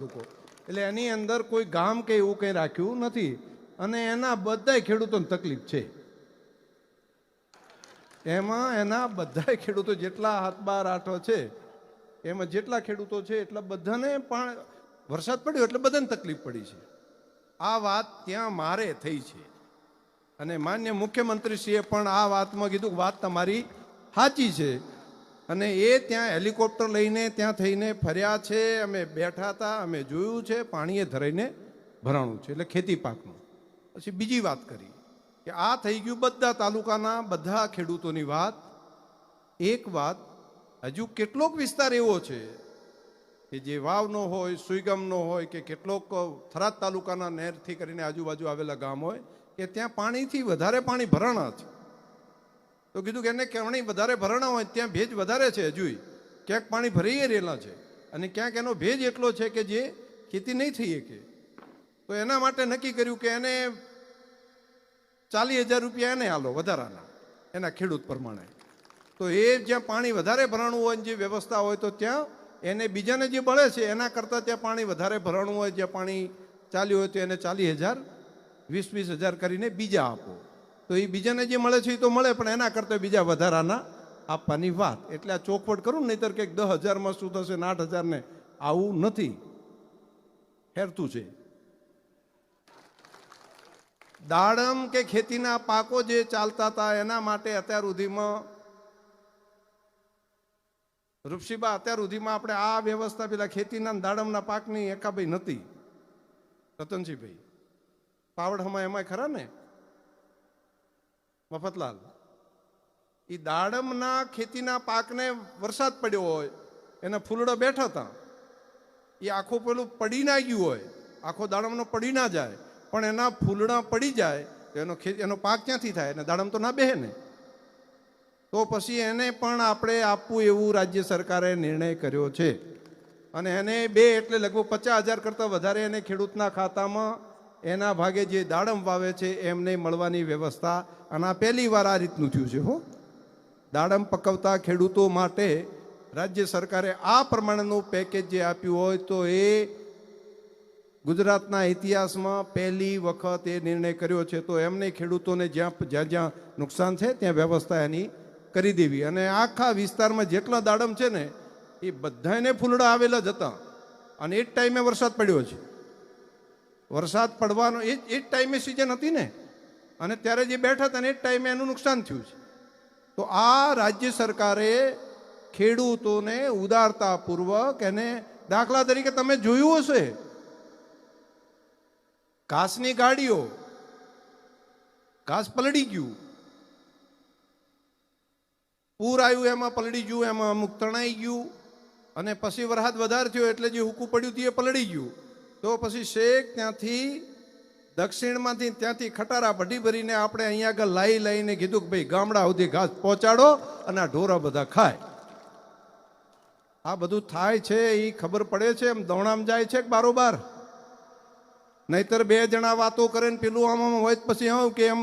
લોકો. એટલે એની અંદર કોઈ ગામ કે એવું કંઈ રાખ્યું નથી. અને એના બધાય ખેડૂતોને તકલીફ છે. એમાં એના બધાય ખેડૂતો જેટલા હાથ બાર આઠો છે, એમાં જેટલા ખેડૂતો છે એટલા બધાને પણ વરસાદ પડ્યો એટલે બધાને તકલીફ પડી છે. આ વાત ત્યાં મારે થઈ છે. અને માન્ય મુખ્યમંત્રીશ્રીએ પણ આ વાતમાં કીધું વાત તમારી સાચી છે. અને એ ત્યાં હેલિકોપ્ટર લઈને ત્યાં થઈને ફર્યા છે, અમે બેઠા હતા, અમે જોયું છે, પાણીએ ધરાઈને ભરાણું છે, એટલે ખેતી પાકનું. પછી બીજી વાત કરી કે આ થઈ ગયું બધા તાલુકાના બધા ખેડૂતોની વાત. એક વાત, હજુ કેટલોક વિસ્તાર એવો છે કે જે વાવનો હોય, સુઈગમનો હોય, કે કેટલોક થરાદ તાલુકાના નહેરથી કરીને આજુબાજુ આવેલા ગામ હોય, કે ત્યાં પાણીથી વધારે પાણી ભરાણા છે. તો કીધું કે એને કેવણી વધારે ભરાણા હોય ત્યાં ભેજ વધારે છે હજુય. ક્યાંક પાણી ભરાઈ રહેલા છે અને ક્યાંક એનો ભેજ એટલો છે કે જે ખેતી નહીં થઈ શકે. તો એના માટે નક્કી કર્યું કે એને ચાલીસ હજાર રૂપિયા એને હાલો વધારાના, એના ખેડૂત પ્રમાણે. તો એ જ્યાં પાણી વધારે ભરાણું હોય જે વ્યવસ્થા હોય તો ત્યાં એને બીજાને જે મળે છે એના કરતાં ત્યાં પાણી વધારે ભરાણું હોય, જ્યાં પાણી ચાલ્યું હોય તો એને ચાલીસ હજાર, વીસ વીસ હજાર કરીને બીજા આપો. તો એ બીજાને જે મળે છે એ તો મળે, પણ એના કરતાં બીજા વધારાના આપવાની વાત. એટલે આ ચોખવટ કરું નહીતર કંઈક દસ હજારમાં શું થશે ને આઠ હજારને આવું નથી. હેરતું છે. દાડમ કે ખેતીના પાકો જે ચાલતા હતા, એના માટે અત્યાર સુધીમાં રૂપસીબા અત્યાર સુધીમાં આપણે આ વ્યવસ્થા પેલા ખેતીના દાડમના પાકની એકાભાઈ નથી. રતનસિંહભાઈ પાવડમાં એમાંય ખરા ને? મફતલાલ એ દાડમના ખેતીના પાકને વરસાદ પડ્યો હોય, એના ફૂલડો બેઠા હતા એ આખું પેલું પડી ના ગયું હોય, આખો દાડમનો પડી ના જાય, પણ એના ફૂલડા પડી જાય, તો એનો ખેતી એનો પાક ક્યાંથી થાય? અને દાડમ તો ના બેહે ને. તો પછી એને પણ આપણે આપવું એવું રાજ્ય સરકારે નિર્ણય કર્યો છે. અને એને બે એટલે લગભગ પચાસ હજાર કરતાં વધારે એને ખેડૂતના ખાતામાં એના ભાગે જે દાડમ વાવે છે એમને મળવાની વ્યવસ્થા અને આ પહેલી આ રીતનું થયું છે, હો. દાડમ પકવતા ખેડૂતો માટે રાજ્ય સરકારે આ પ્રમાણેનું પેકેજ જે આપ્યું હોય તો એ ગુજરાતના ઇતિહાસમાં પહેલી વખત એ નિર્ણય કર્યો છે, તો એમને ખેડૂતોને જ્યાં જ્યાં જ્યાં નુકસાન છે, ત્યાં વ્યવસ્થા એની કરી દેવી. અને આખા વિસ્તારમાં જેટલા દાડમ છે ને, એ બધાને ફૂલડા આવેલા જ હતા. અને એ જ ટાઈમે વરસાદ પડ્યો છે. વરસાદ પડવાનો એ જ ટાઈમે સિઝન હતી ને. અને ત્યારે જે બેઠા હતા એ ટાઈમે એનું નુકસાન થયું છે. તો આ રાજ્ય સરકારે ખેડૂતોને ઉદારતાપૂર્વક એને દાખલા તરીકે તમે જોયું હશે. ઘાસની ગાડીઓ, ઘાસ પલળી ગયું. પૂર આવ્યું એમાં, પલળી ગયું, એમાં અમુક તણાઈ ગયું. અને પછી વરસાદ વધારે થયો એટલે જે હુકું પડ્યું હતું એ પલળી ગયું. તો પછી શેખ ત્યાંથી દક્ષિણમાંથી ત્યાંથી ખટારા ભઢી ભરીને આપણે અહીંયા આગળ લાઈ લઈને કીધું કે ભાઈ ગામડા સુધી ઘાસ પહોંચાડો અને આ ઢોરા બધા ખાય. આ બધું થાય છે એ ખબર પડે છે, એમ દોણામ જાય છે બારોબાર? નહીતર બે જણા વાતો કરે ને પેલું આમ આમ હોય પછી હું કે એમ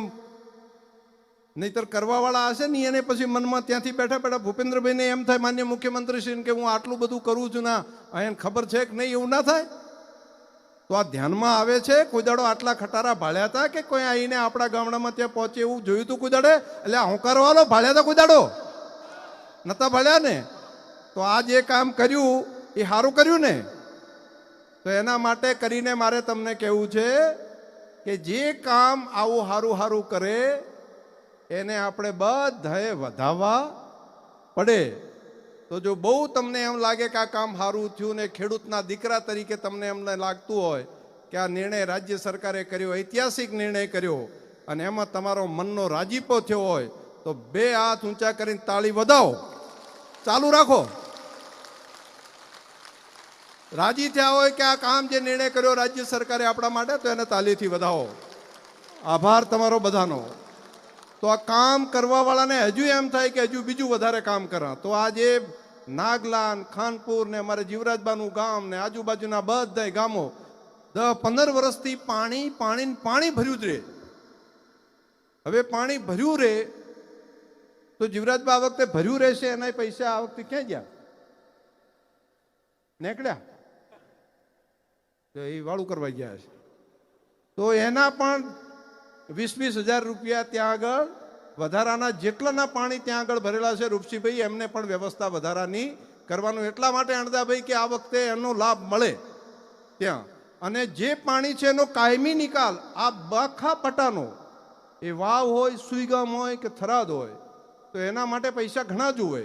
નહીતર કરવાવાળા હશે ને એને પછી મનમાં ત્યાંથી બેઠા બેઠા ભૂપેન્દ્રભાઈને એમ થાય માન્ય મુખ્યમંત્રીશ્રીને કે હું આટલું બધું કરું છું ના એને ખબર છે કે નહીં, એવું ના થાય? તો આ ધ્યાનમાં આવે છે કોઈ આટલા ખટારા ભાળ્યા હતા કે કોઈ આવીને આપણા ગામડામાં ત્યાં પહોંચે એવું જોયું હતું કોઈ એટલે હું કરવાલો ભાળ્યા હતા કુદાડો દાડો નતા ભાળ્યા ને? તો આ જે કામ કર્યું, એ સારું કર્યું ને? તો એના માટે કરીને મારે તમને કહેવું છે કે જે કામ આવું સારું સારું કરે, એને આપણે બધાએ વધાવવા પડે. તો જો બહુ તમને એમ લાગે કે આ કામ સારું થયું ને ખેડૂતના દીકરા તરીકે તમને એમને લાગતું હોય કે આ નિર્ણય રાજ્ય સરકારે કર્યો, ઐતિહાસિક નિર્ણય કર્યો અને એમાં તમારો મનનો રાજીપો થયો હોય, તો બે હાથ ઊંચા કરીને તાળી વધાવો. ચાલુ રાખો. રાજી થયા હોય કે આ કામ જે નિર્ણય કર્યો રાજ્ય સરકારે આપણા માટે, તો એને તાલીથી વધાવો. આભાર તમારો બધાનો. તો આ કામ કરવાવાળાને હજુ એમ થાય કે હજુ બીજું વધારે કામ કરા. તો આજે નાગલાન, ખાનપુર ને અમારે જીવરાજબાનું ગામ ને આજુબાજુના બધા ગામો દસ પંદર વર્ષથી પાણી પાણી પાણી ભર્યું જ રહે હવે પાણી ભર્યું રહે તો જીવરાજબા આ વખતે ભર્યું રહેશે એના પૈસા આ વખતે ક્યાં ગયા? નીકળ્યા? એ વાળું કરવા ગયા છે તો એના પણ વીસ વીસ હજાર રૂપિયા ત્યાં આગળ, વધારાના જેટલાના પાણી ત્યાં આગળ ભરેલા છે રૂપસીભાઈ, એમને પણ વ્યવસ્થા વધારાની કરવાનું. એટલા માટે અણદાભાઈ કે આ વખતે એનો લાભ મળે ત્યાં. અને જે પાણી છે એનો કાયમી નિકાલ, આ બાખા પટાનો, એ વાવ હોય, સુઈગામ હોય કે થરાદ હોય, તો એના માટે પૈસા ઘણા જુએ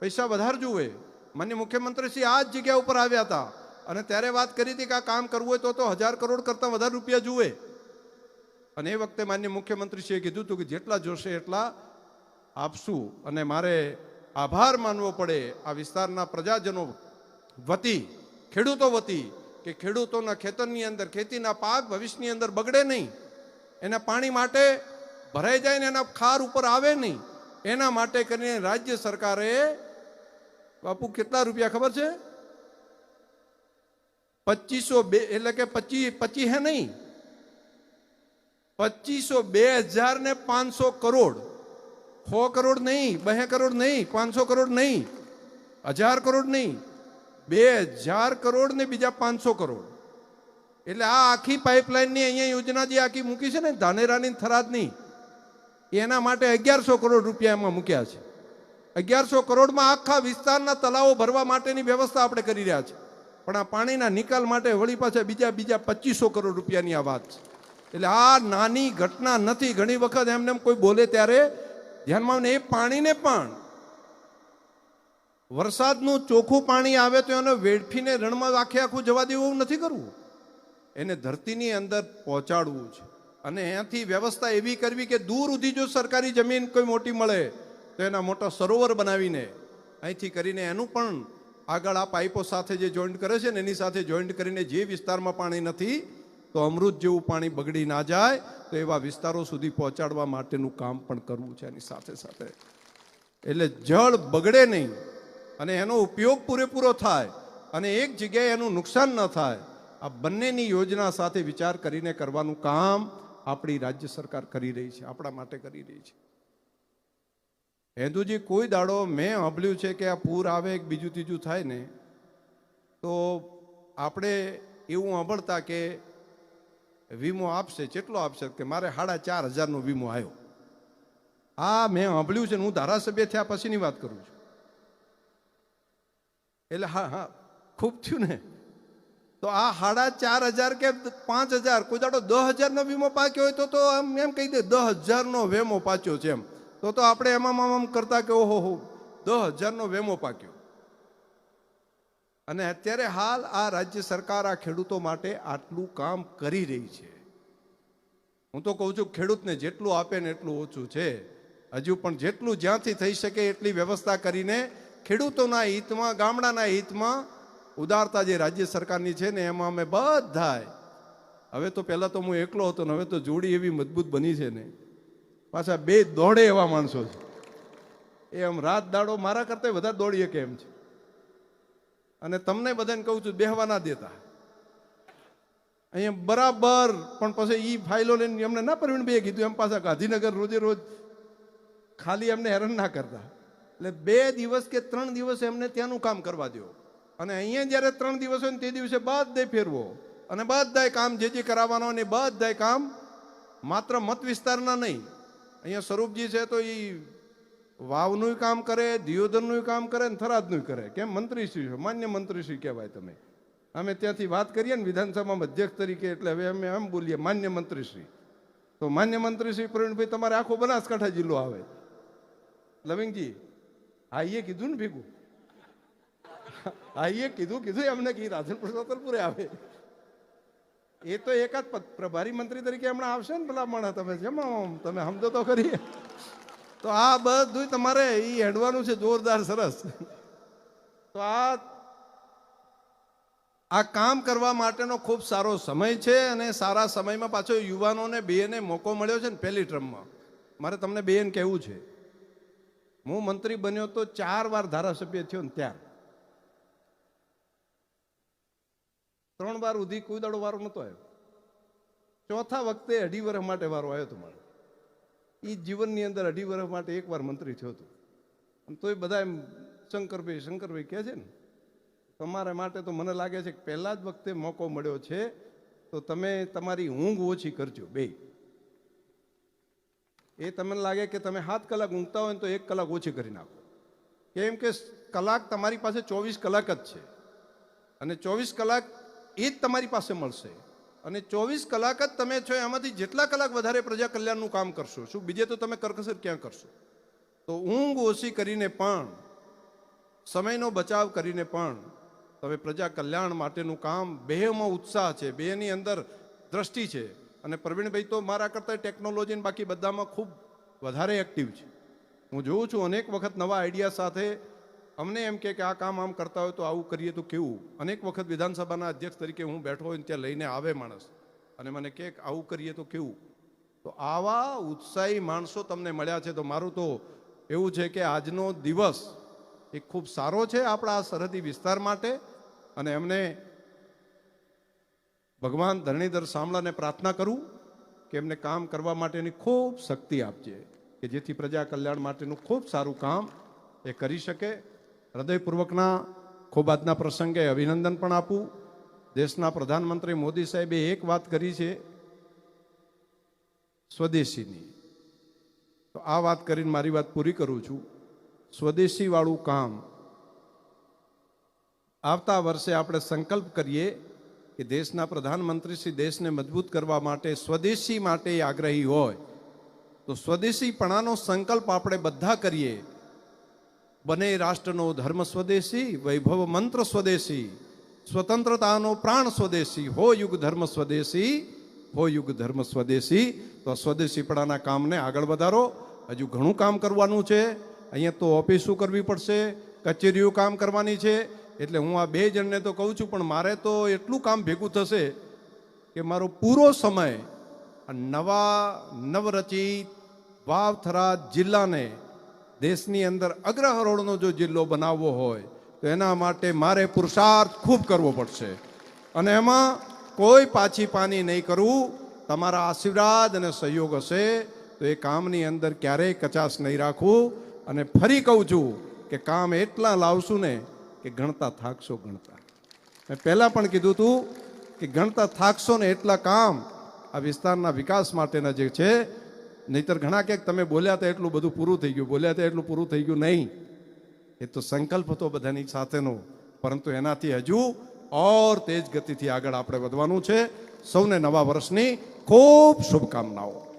પૈસા વધારે જુએ માન્ય મુખ્યમંત્રીશ્રી આ જ જગ્યા ઉપર આવ્યા હતા. અને ત્યારે વાત કરી હતી કે આ કામ કરવું હોય તો તો હજાર કરોડ કરતાં વધારે રૂપિયા જુએ. અને એ વખતે માન્ય મુખ્યમંત્રીશ્રીએ કીધું હતું કે જેટલા જોશે એટલા આપશું અને મારે આભાર માનવો પડે આ વિસ્તારના પ્રજાજનો વતી, ખેડૂતો વતી, કે ખેડૂતોના ખેતરની અંદર, ખેતીના પાક ભવિષ્યની અંદર બગડે નહીં. એના પાણી માટે ભરાઈ જાય ને એના ખાર ઉપર આવે નહીં. એના માટે કરીને રાજ્ય સરકારે, બાપુ કેટલા રૂપિયા ખબર છે? પચીસો બે, એટલે કે પચી પચી હે નહીં. પચીસો બે હજાર ને પાંચસો કરોડ. સો કરોડ નહીં, બે કરોડ નહીં, પાંચસો કરોડ નહીં, હજાર કરોડ નહીં, બે હજાર કરોડ ને બીજા પાંચસો કરોડ. એટલે આ આખી પાઇપલાઇનની અહીંયા યોજના જે આખી મૂકી છે ને, ધાનેરાની થરાદની, એના માટે અગિયારસો કરોડ રૂપિયા એમાં મૂક્યા છે. અગિયારસો કરોડમાં આખા વિસ્તારના તલાવો ભરવા માટેની વ્યવસ્થા આપણે કરી રહ્યા છે. પણ આ પાણીના નિકાલ માટે વળી પાછા બીજા બીજા પચીસો કરોડ રૂપિયાની આ વાત છે. એટલે આ નાની ઘટના નથી. ઘણી વખત એમને એમ કોઈ બોલે ત્યારે, ધ્યાનમાં એ પાણીને પણ. વરસાદનું ચોખ્ખું પાણી આવે તો એને વેડફીને રણમાં આખે આખું જવા દેવું એવું નથી કરવું. એને ધરતીની અંદર પહોંચાડવું છે. અને અહીંયાથી વ્યવસ્થા એવી કરવી કે દૂર સુધી જો સરકારી જમીન કોઈ મોટી મળે, તો એના મોટા સરોવર બનાવીને અહીંથી કરીને એનું પણ આગળ આ પાઇપો સાથે જે જોઈન્ટ કરે છે ને, એની સાથે જોઈન્ટ કરીને જે વિસ્તારમાં પાણી નથી તો અમૃત જેવું પાણી બગડી ના જાય, તો એવા વિસ્તારો સુધી પહોંચાડવા માટેનું કામ પણ કરવું છે એની સાથે સાથે. એટલે જળ બગડે નહીં અને એનો ઉપયોગ પૂરેપૂરો થાય અને એક જગ્યાએ એનું નુકસાન ન થાય, આ બંનેની યોજના સાથે વિચાર કરીને કરવાનું કામ આપણી રાજ્ય સરકાર કરી રહી છે, આપણા માટે કરી રહી છે. હેન્દુજી, કોઈ દાડો મેં સાંભળ્યું છે કે આ પૂર આવે એક બીજું ત્રીજું થાય ને, તો આપણે એવું સાંભળતા કે વીમો આપશે, કેટલો આપશે? કે મારે સાડા ચાર હજારનો વીમો આવ્યો આ મેં સાંભળ્યું છે હું ધારાસભ્ય થયા પછીની વાત કરું છું. એટલે હા હા, ખૂબ થયું ને. તો આ સાડા ચાર હજાર કે પાંચ હજાર, કોઈ દાડો દસ હજારનો વીમો પાક્યો હોય તો તો આમ એમ કહી દે, દસ હજારનો વેમો પાચ્યો છે એમ. તો તો આપણે એમાં આમ કરતા કે ઓહો હો, દસ હજારનો વેમો પાક્યો. અને અત્યારે હાલ આ રાજ્ય સરકાર આ ખેડૂતો માટે આટલું કામ કરી રહી છે. હું તો કહું છું ખેડૂતને જેટલું આપે ને એટલું ઓછું છે. હજુ પણ જેટલું જ્યાંથી થઈ શકે એટલી વ્યવસ્થા કરીને ખેડૂતોના હિતમાં, ગામડાના હિતમાં ઉદારતા જે રાજ્ય સરકારની છે ને એમાં અમે બધાય. હવે તો પહેલાં તો હું એકલો હતો ને હવે તો જોડી એવી મજબૂત બની છે ને. પાછા બે દોડે એવા માણસો છે. એ આમ રાત દાડો મારા કરતાં વધારે દોડીએ કેમ છે? અને તમને બધાને કહું છું, બેહવા ના દેતા. અહીંયા બરાબર, પણ પછી એ ફાઇલો લઈને એમને ના પરવીણ બે કીધું, એમ પાછા ગાંધીનગર રોજે રોજ ખાલી એમને હેરાન ના કરતા. એટલે બે દિવસ કે ત્રણ દિવસ એમને ત્યાંનું કામ કરવા દો અને અહીંયા જ્યારે ત્રણ દિવસ હોય ને તે દિવસે બધાય ફેરવો. અને બધાય કામ જે જે કરાવવાનો અને બધાય કામ માત્ર મત વિસ્તારના નહીં. અહીંયા સ્વરૂપજી છે તો એ વાવનું કામ કરે દિયોદરનું કામ કરે ને થરાદનું કરે. કેમ? મંત્રીશ્રી છો. માન્ય મંત્રીશ્રી કહેવાય તમે. અમે ત્યાંથી વાત કરીએ ને વિધાનસભામાં અધ્યક્ષ તરીકે, એટલે હવે અમે એમ બોલીએ, માન્ય મંત્રીશ્રી. તો માન્ય મંત્રીશ્રી પ્રવીણભાઈ, તમારે આખો બનાસકાંઠા જિલ્લો આવે. લવિંગજી હા એ કીધું ને ભેગું? હા એ કીધું કીધું એમને કે રાધનપુર સતલપુરે આવે. એ તો એકાદ પ્રભારી મંત્રી તરીકે હમણાં આવશે ને પેલા મણા તમે જેમ તમે સમજો તો ખરી. તો આ બધું તમારે એ હેડવાનું છે, જોરદાર, સરસ. તો આ આ કામ કરવા માટેનો ખૂબ સારો સમય છે અને સારા સમયમાં પાછો યુવાનોને, બેને મોકો મળ્યો છે ને પહેલી ટ્રમમાં. મારે તમને બેન કહેવું છે. હું મંત્રી બન્યો તો ચાર વાર ધારાસભ્ય થયો ને ત્યાર. ત્રણ વાર સુધી કોઈ વારો નહોતો આવ્યો. ચોથા વખતે અઢી વર્ષ માટે વારો આવ્યો હતો મારે એ જીવનની અંદર અઢી વર્ષ માટે એકવાર મંત્રી થયો હતો. અને તોય બધા એમ શંકરભાઈ શંકરભાઈ કહે છે ને, તમારા માટે તો મને લાગે છે કે પહેલાં જ વખતે મોકો મળ્યો છે, તો તમે તમારી ઊંઘ ઓછી કરજો બે એ તમને લાગે કે તમે સાત કલાક ઊંઘતા હોય તો એક કલાક ઓછી કરી નાખો. કેમ કે કલાક તમારી પાસે ચોવીસ કલાક જ છે. અને ચોવીસ કલાક એ જ તમારી પાસે મળશે. અને ચોવીસ કલાક જ તમે છો, એમાંથી જેટલા કલાક વધારે પ્રજા કલ્યાણનું કામ કરશો. શું બીજે તો તમે કરકસર ક્યાં કરશો? તો ઊંઘ ઓછી કરીને પણ, સમયનો બચાવ કરીને પણ તમે પ્રજા કલ્યાણ માટેનું કામ બેમાં ઉત્સાહ છે, બેની અંદર દ્રષ્ટિ છે. અને પ્રવીણભાઈ તો મારા કરતાં ટેકનોલોજી ને બાકી બધામાં ખૂબ વધારે એક્ટિવ છે. હું જોઉં છું, અનેક વખત નવા આઈડિયા સાથે અમને એમ કે આ કામ આમ કરતા હોય તો આવું કરીએ તો કેવું? અનેક વખત વિધાનસભાના અધ્યક્ષ તરીકે હું બેઠો હોય ત્યાં લઈને આવે માણસ. અને મને કે આવું કરીએ તો કેવું? તો આવા ઉત્સાહી માણસો તમને મળ્યા છે તો મારું તો એવું છે કે આજનો દિવસ એ ખૂબ સારો છે આપણા આ સરહદી વિસ્તાર માટે. અને એમને ભગવાન ધરણીધર સાંભળાને પ્રાર્થના કરું કે એમને કામ કરવા માટેની ખૂબ શક્તિ આપજે. કે જેથી પ્રજા કલ્યાણ માટેનું ખૂબ સારું કામ એ કરી શકે. હૃદયપૂર્વકના ખૂબ આજના પ્રસંગે અભિનંદન પણ આપું. દેશના પ્રધાનમંત્રી મોદી સાહેબે એક વાત કરી છે, સ્વદેશીની. તો આ વાત કરીને મારી વાત પૂરી કરું છું. સ્વદેશીવાળું કામ. આવતા વર્ષે આપણે સંકલ્પ કરીએ કે દેશના પ્રધાનમંત્રી શ્રી દેશને મજબૂત કરવા માટે સ્વદેશી માટે આગ્રહી હોય. તો સ્વદેશીપણાનો સંકલ્પ આપણે બધા કરીએ. બને રાષ્ટ્રનો ધર્મ સ્વદેશી, વૈભવ મંત્ર સ્વદેશી, સ્વતંત્રતાનો પ્રાણ સ્વદેશી, હો યુગ ધર્મ સ્વદેશી, હો યુગ ધર્મ સ્વદેશી. તો સ્વદેશીપણાના કામને આગળ વધારો. હજુ ઘણું કામ કરવાનું છે. અહીંયા તો ઓફિસો કરવી પડશે? કચેરીઓ કામ કરવાની છે. એટલે હું આ બે જણને તો કહું છું, પણ મારે તો એટલું કામ ભેગું થશે કે મારો પૂરો સમય નવા નવરચિત વાવથરા જિલ્લાને દેશની અંદર અગ્રહરોળનો જો જિલ્લો બનાવવો હોય, તો એના માટે મારે પુરુષાર્થ ખૂબ કરવો પડશે. અને એમાં કોઈ પાછી પાની નહીં કરવું તમારા આશીર્વાદ અને સહયોગ હશે, તો એ કામની અંદર ક્યારેય કચાશ નહીં રાખવું અને ફરી કહું છું કે કામ એટલા લાવશું ને કે ગણતા થાકશો ગણતા. મેં પહેલાં પણ કીધું હતું કે ગણતા થાકશો ને એટલા કામ આ વિસ્તારના વિકાસ માટેના જે છે નહીતર ઘણા ક્યાંક તમે બોલ્યા હતા એટલું બધું પૂરું થઈ ગયું, બોલ્યા હતા એટલું પૂરું થઈ ગયું નહીં. એ તો સંકલ્પ હતો બધાની સાથેનો, પરંતુ એનાથી હજુ ઓર તેજ ગતિથી આગળ આપણે વધવાનું છે. સૌને નવા વર્ષની ખૂબ શુભકામનાઓ.